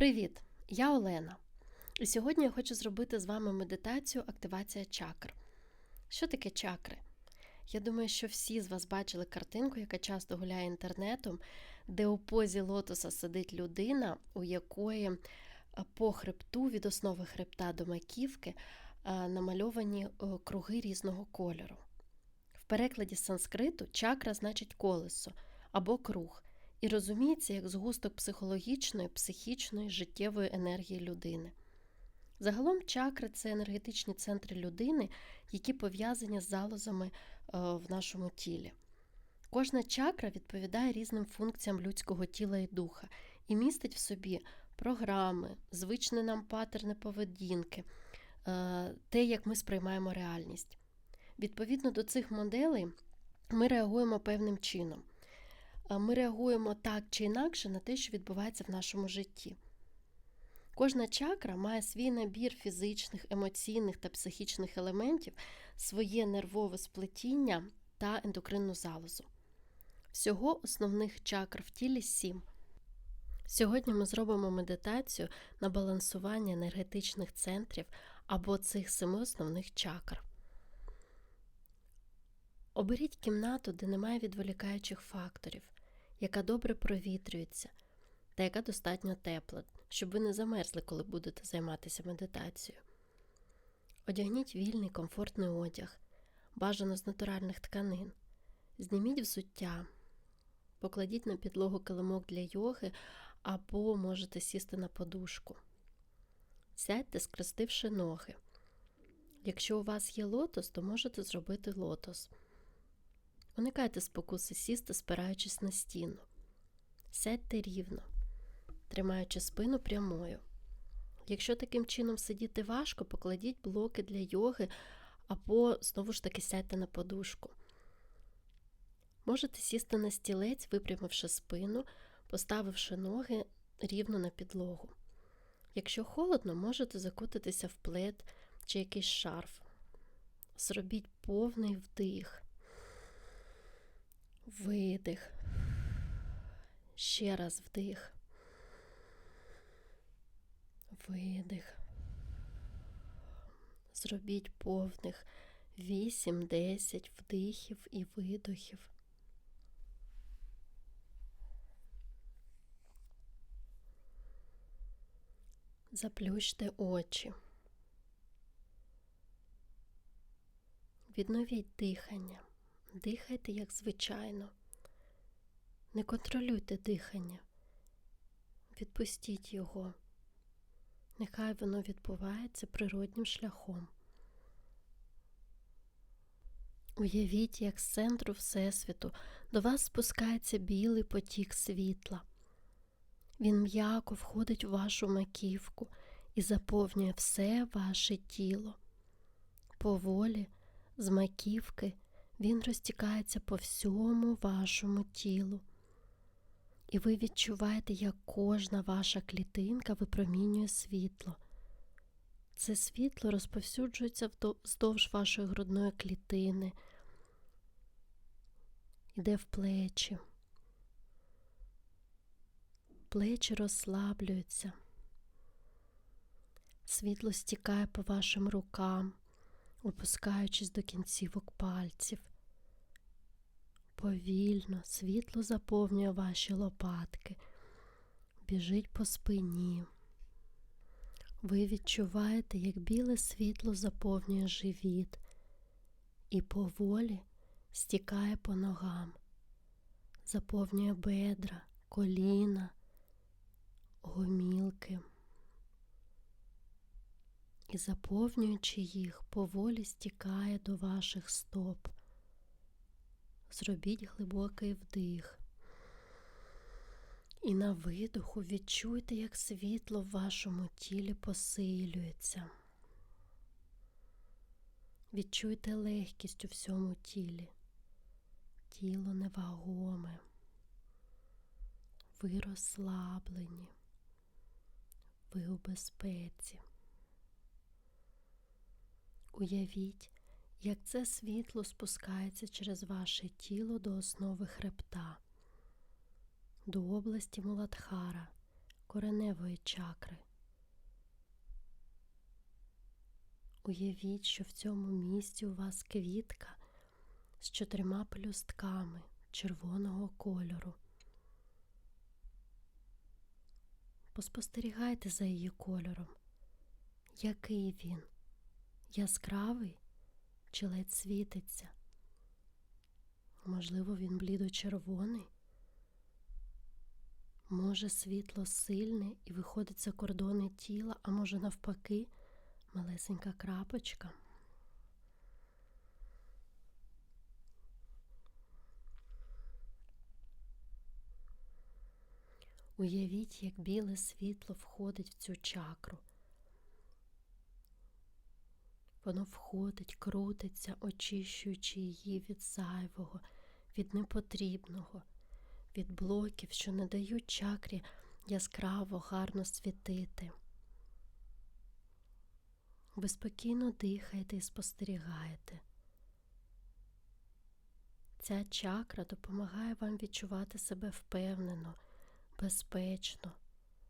Привіт! Я Олена. І сьогодні я хочу зробити з вами медитацію активація чакр. Що таке чакри? Я думаю, що всі з вас бачили картинку, яка часто гуляє інтернетом, де у позі лотоса сидить людина, у якої е, по хребту від основи хребта до маківки е, намальовані е, круги різного кольору. В перекладі з санскриту чакра значить колесо або круг і розуміється як згусток психологічної, психічної, життєвої енергії людини. Загалом чакри це енергетичні центри людини, які пов'язані з залозами е, в нашому тілі. Кожна чакра відповідає різним функціям людського тіла і духа і містить в собі програми, звичні нам патерни поведінки, е, те, як ми сприймаємо реальність. Відповідно до цих моделей, ми реагуємо певним чином ми реагуємо так чи інакше на те, що відбувається в нашому житті. Кожна чакра має свій набір фізичних, емоційних та психічних елементів, своє нервове сплетіння та ендокринну залозу. Всього основних чакр в тілі сім. Сьогодні ми зробимо медитацію на балансування енергетичних центрів або цих семи основних чакр. Оберіть кімнату, де немає відволікаючих факторів яка добре провітрюється та яка достатньо тепла, щоб ви не замерзли, коли будете займатися медитацією. Одягніть вільний комфортний одяг, бажано з натуральних тканин. Зніміть взуття, покладіть на підлогу килимок для йоги або можете сісти на подушку. Сядьте, скрестивши ноги. Якщо у вас є лотос, то можете зробити лотос. Уникайте спокуси сісти, спираючись на стіну. Сядьте рівно, тримаючи спину прямою. Якщо таким чином сидіти важко, покладіть блоки для йоги або, знову ж таки, сядьте на подушку. Можете сісти на стілець, випрямивши спину, поставивши ноги рівно на підлогу. Якщо холодно, можете закутатися в плед чи якийсь шарф. Зробіть повний вдих видих. Ще раз вдих. Видих. Зробіть повних 8-10 вдихів і видохів. Заплющте очі. Відновіть дихання. Дихайте, як звичайно. Не контролюйте дихання, відпустіть його. Нехай воно відбувається природнім шляхом. Уявіть, як з центру Всесвіту до вас спускається білий потік світла. Він м'яко входить у вашу маківку і заповнює все ваше тіло. Поволі, з маківки він розтікається по всьому вашому тілу. І ви відчуваєте, як кожна ваша клітинка випромінює світло. Це світло розповсюджується вздовж вашої грудної клітини, іде в плечі. Плечі розслаблюються, світло стікає по вашим рукам, опускаючись до кінцівок пальців. Повільно світло заповнює ваші лопатки, біжить по спині. Ви відчуваєте, як біле світло заповнює живіт і поволі стікає по ногам, заповнює бедра, коліна, гомілки. І заповнюючи їх, поволі стікає до ваших стоп. Зробіть глибокий вдих. І на видоху відчуйте, як світло в вашому тілі посилюється. Відчуйте легкість у всьому тілі. Тіло невагоме. Ви розслаблені, ви у безпеці. Уявіть, як це світло спускається через ваше тіло до основи хребта, до області Муладхара, кореневої чакри. Уявіть, що в цьому місці у вас квітка з чотирма пелюстками червоного кольору. Поспостерігайте за її кольором. Який він? Яскравий чи ледь світиться? Можливо, він блідо-червоний? Може, світло сильне і виходить за кордони тіла, а може, навпаки, малесенька крапочка. Уявіть, як біле світло входить в цю чакру. Воно входить, крутиться, очищуючи її від зайвого, від непотрібного, від блоків, що не дають чакрі яскраво, гарно світити. Ви спокійно дихаєте і спостерігаєте. Ця чакра допомагає вам відчувати себе впевнено, безпечно,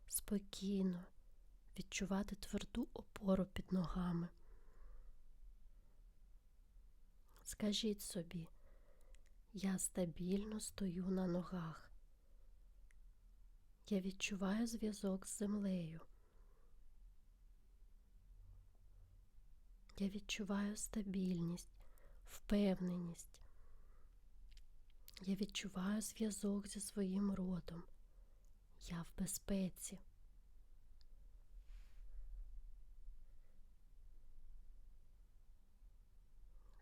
спокійно, відчувати тверду опору під ногами. Скажіть собі, я стабільно стою на ногах. Я відчуваю зв'язок з землею. Я відчуваю стабільність, впевненість. Я відчуваю зв'язок зі своїм родом. Я в безпеці.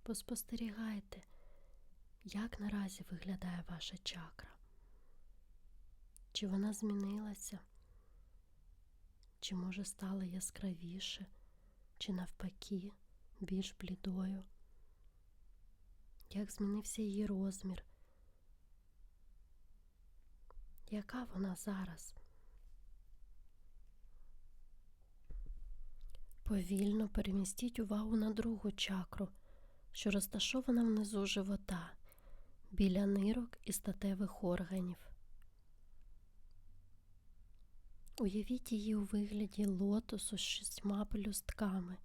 Поспостерігайте, як наразі виглядає ваша чакра. Чи вона змінилася? Чи може стала яскравіше, чи навпаки більш блідою? Як змінився її розмір? Яка вона зараз? Повільно перемістіть увагу на другу чакру, що розташована внизу живота, біля нирок і статевих органів. Уявіть її у вигляді лотосу з шістьма пелюстками.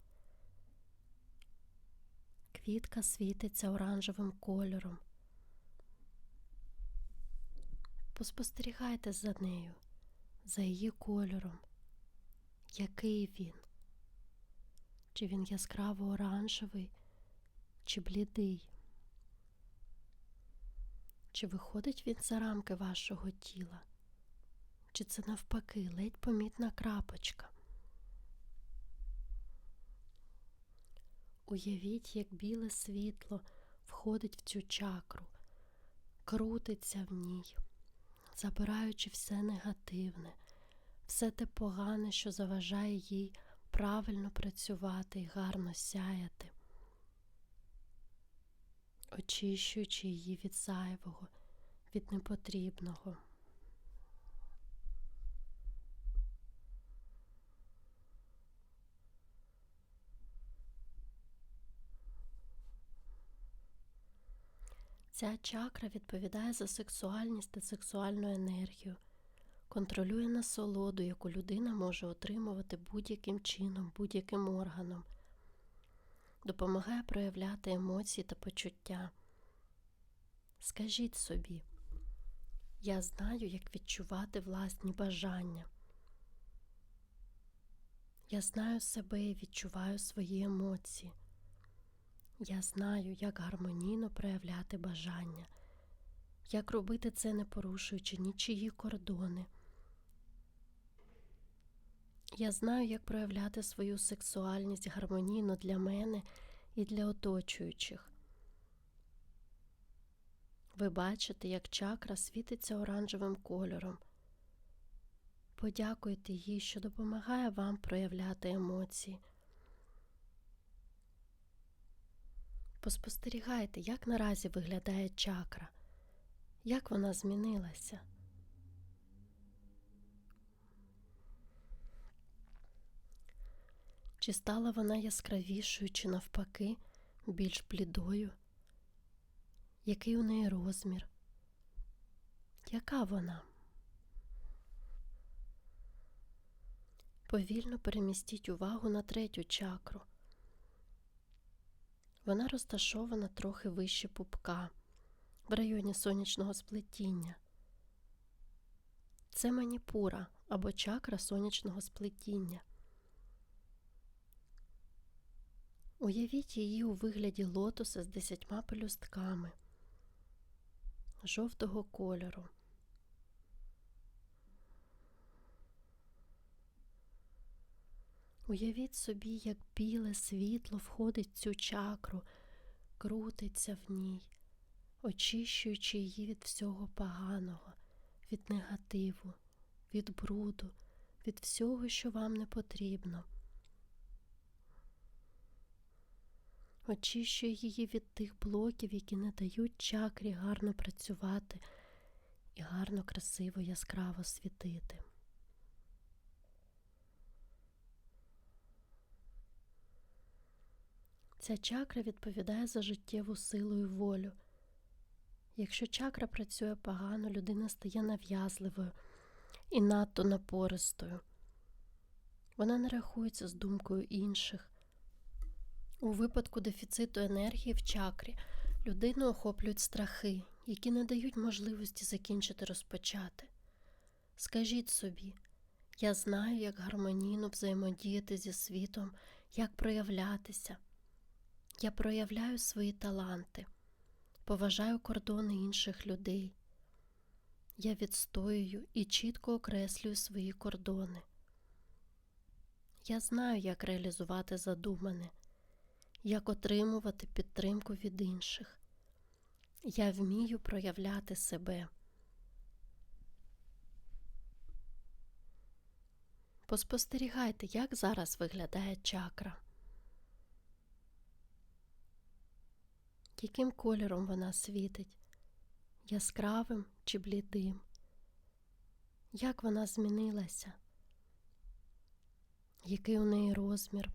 Квітка світиться оранжевим кольором. Поспостерігайте за нею, за її кольором. Який він? Чи він яскраво оранжевий, чи блідий? Чи виходить він за рамки вашого тіла? Чи це навпаки ледь помітна крапочка? Уявіть, як біле світло входить в цю чакру, крутиться в ній, забираючи все негативне, все те погане, що заважає їй правильно працювати і гарно сяяти, очищуючи її від зайвого, від непотрібного. Ця чакра відповідає за сексуальність та сексуальну енергію, контролює насолоду, яку людина може отримувати будь-яким чином, будь-яким органом, допомагає проявляти емоції та почуття. Скажіть собі, я знаю, як відчувати власні бажання. Я знаю себе і відчуваю свої емоції. Я знаю, як гармонійно проявляти бажання, як робити це, не порушуючи нічиї кордони. Я знаю, як проявляти свою сексуальність гармонійно для мене і для оточуючих. Ви бачите, як чакра світиться оранжевим кольором. Подякуйте їй, що допомагає вам проявляти емоції. Поспостерігайте, як наразі виглядає чакра, як вона змінилася. Чи стала вона яскравішою, чи навпаки, більш блідою? Який у неї розмір? Яка вона? Повільно перемістіть увагу на третю чакру. Вона розташована трохи вище пупка, в районі сонячного сплетіння. Це маніпура або чакра сонячного сплетіння. Уявіть її у вигляді лотоса з десятьма пелюстками жовтого кольору. Уявіть собі, як біле світло входить в цю чакру, крутиться в ній, очищуючи її від всього поганого, від негативу, від бруду, від всього, що вам не потрібно. Очищує її від тих блоків, які не дають чакрі гарно працювати і гарно, красиво, яскраво світити. Ця чакра відповідає за життєву силу і волю. Якщо чакра працює погано, людина стає нав'язливою і надто напористою. Вона не рахується з думкою інших. У випадку дефіциту енергії в чакрі людину охоплюють страхи, які не дають можливості закінчити розпочати. Скажіть собі, я знаю, як гармонійно взаємодіяти зі світом, як проявлятися. Я проявляю свої таланти, поважаю кордони інших людей. Я відстоюю і чітко окреслюю свої кордони. Я знаю, як реалізувати задумане, як отримувати підтримку від інших. Я вмію проявляти себе. Поспостерігайте, як зараз виглядає чакра. Яким кольором вона світить? Яскравим чи блідим? Як вона змінилася? Який у неї розмір?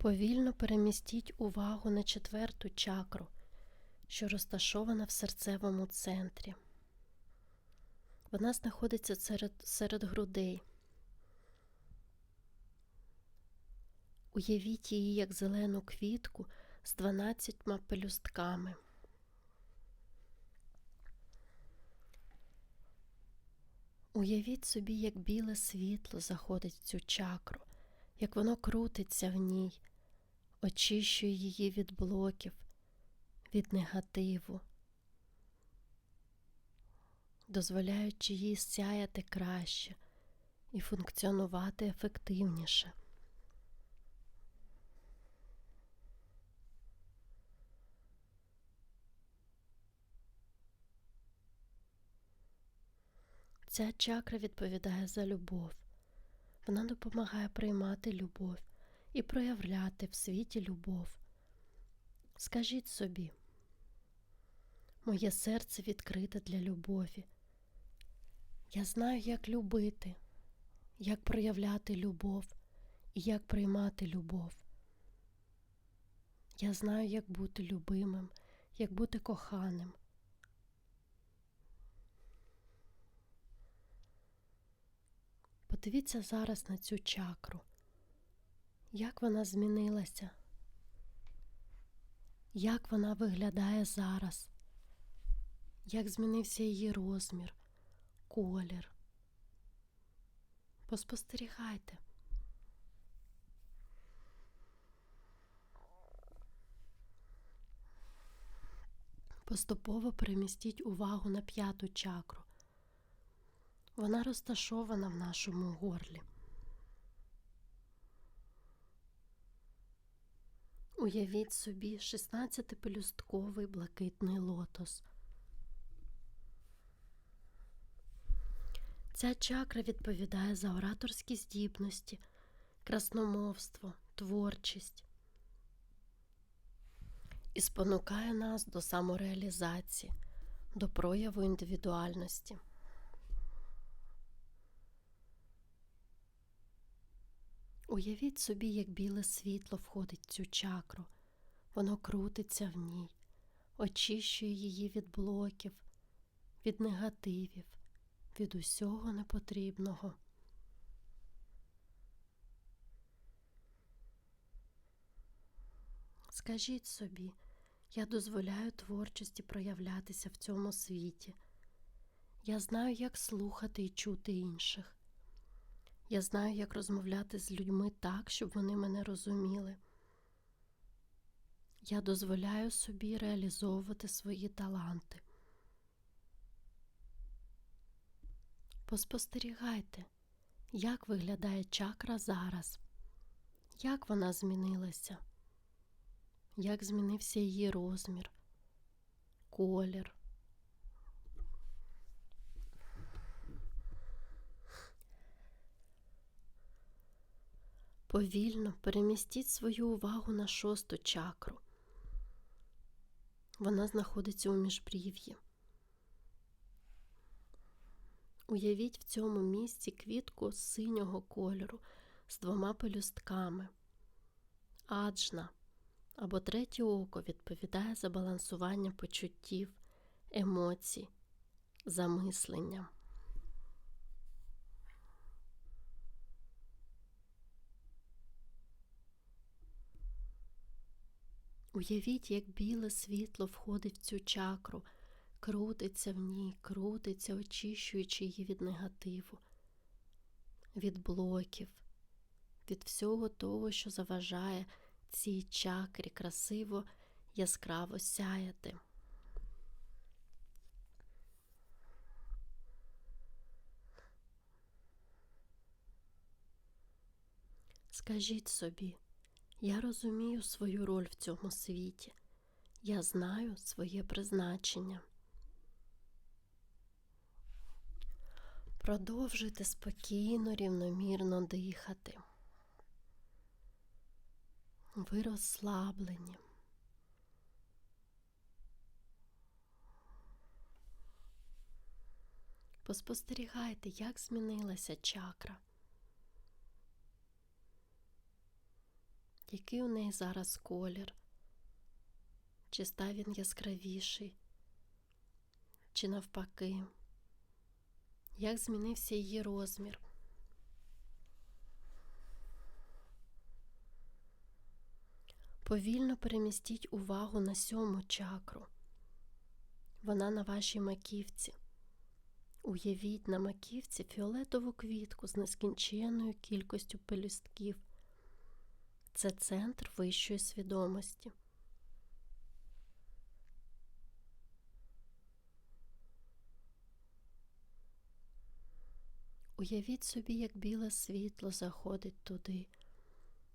Повільно перемістіть увагу на четверту чакру, що розташована в серцевому центрі. Вона знаходиться серед, серед грудей. Уявіть її як зелену квітку з дванадцятьма пелюстками. Уявіть собі, як біле світло заходить в цю чакру, як воно крутиться в ній, очищує її від блоків, від негативу, дозволяючи їй сяяти краще і функціонувати ефективніше. Ця чакра відповідає за любов. Вона допомагає приймати любов і проявляти в світі любов. Скажіть собі, моє серце відкрите для любові. Я знаю, як любити, як проявляти любов і як приймати любов. Я знаю, як бути любимим, як бути коханим. Подивіться зараз на цю чакру. Як вона змінилася? Як вона виглядає зараз? Як змінився її розмір, колір? Поспостерігайте. Поступово перемістіть увагу на п'яту чакру. Вона розташована в нашому горлі. Уявіть собі 16-пелюстковий блакитний лотос. Ця чакра відповідає за ораторські здібності, красномовство, творчість і спонукає нас до самореалізації, до прояву індивідуальності. Уявіть собі, як біле світло входить в цю чакру, воно крутиться в ній, очищує її від блоків, від негативів, від усього непотрібного. Скажіть собі, я дозволяю творчості проявлятися в цьому світі. Я знаю, як слухати і чути інших. Я знаю, як розмовляти з людьми так, щоб вони мене розуміли. Я дозволяю собі реалізовувати свої таланти. Поспостерігайте, як виглядає чакра зараз, як вона змінилася, як змінився її розмір, колір. Повільно перемістіть свою увагу на шосту чакру. Вона знаходиться у міжбрів'ї. Уявіть в цьому місці квітку синього кольору з двома пелюстками. Аджна або третє око відповідає за балансування почуттів, емоцій, замислення. Уявіть, як біле світло входить в цю чакру, крутиться в ній, крутиться, очищуючи її від негативу, від блоків, від всього того, що заважає цій чакрі красиво, яскраво сяяти. Скажіть собі, я розумію свою роль в цьому світі. Я знаю своє призначення. Продовжуйте спокійно, рівномірно дихати. Ви розслаблені. Поспостерігайте, як змінилася чакра. Який у неї зараз колір? Чи став він яскравіший? Чи навпаки? Як змінився її розмір? Повільно перемістіть увагу на сьому чакру. Вона на вашій маківці. Уявіть на маківці фіолетову квітку з нескінченною кількістю пелюстків. Це центр вищої свідомості. Уявіть собі, як біле світло заходить туди,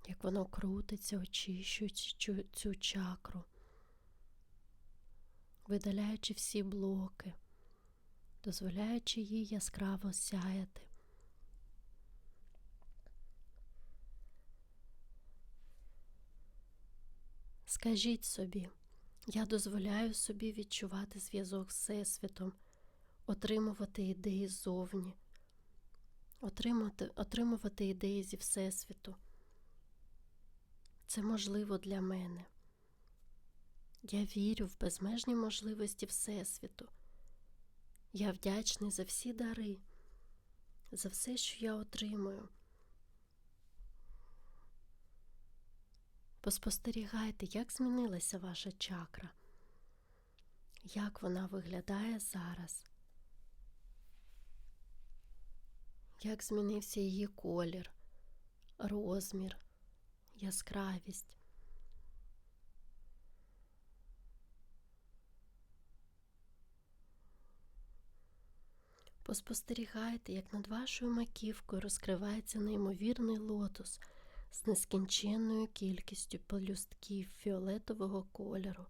як воно крутиться, очищуючи цю чакру, видаляючи всі блоки, дозволяючи їй яскраво сяяти. Скажіть собі, я дозволяю собі відчувати зв'язок з Всесвітом, отримувати ідеї ззовні, отримати, отримувати ідеї зі Всесвіту. Це можливо для мене. Я вірю в безмежні можливості Всесвіту. Я вдячний за всі дари, за все, що я отримую. Поспостерігайте, як змінилася ваша чакра, як вона виглядає зараз, як змінився її колір, розмір, яскравість. Поспостерігайте, як над вашою маківкою розкривається неймовірний лотос з нескінченною кількістю пелюстків фіолетового кольору.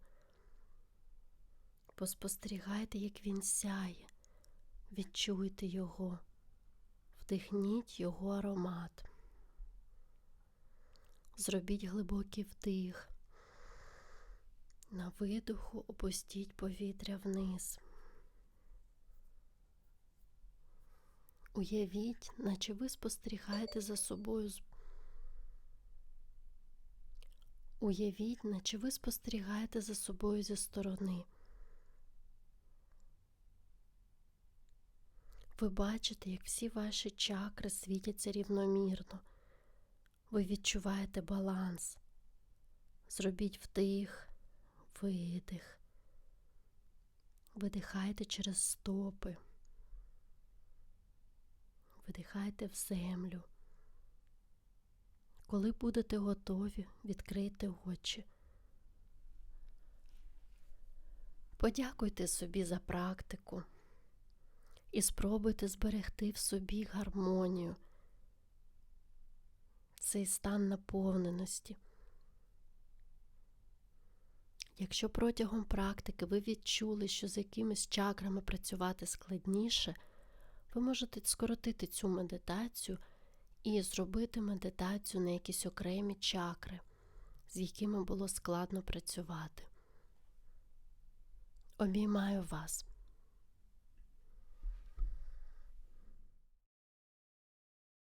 Поспостерігайте, як він сяє, відчуйте його, вдихніть його аромат. Зробіть глибокий вдих. На видоху опустіть повітря вниз. Уявіть, наче ви спостерігаєте за собою Уявіть, наче ви спостерігаєте за собою зі сторони. Ви бачите, як всі ваші чакри світяться рівномірно. Ви відчуваєте баланс. Зробіть вдих, видих. Видихайте через стопи. Видихайте в землю. Коли будете готові, відкрийте очі. Подякуйте собі за практику і спробуйте зберегти в собі гармонію, цей стан наповненості. Якщо протягом практики ви відчули, що з якимись чакрами працювати складніше, ви можете скоротити цю медитацію і зробити медитацію на якісь окремі чакри, з якими було складно працювати. Обіймаю вас.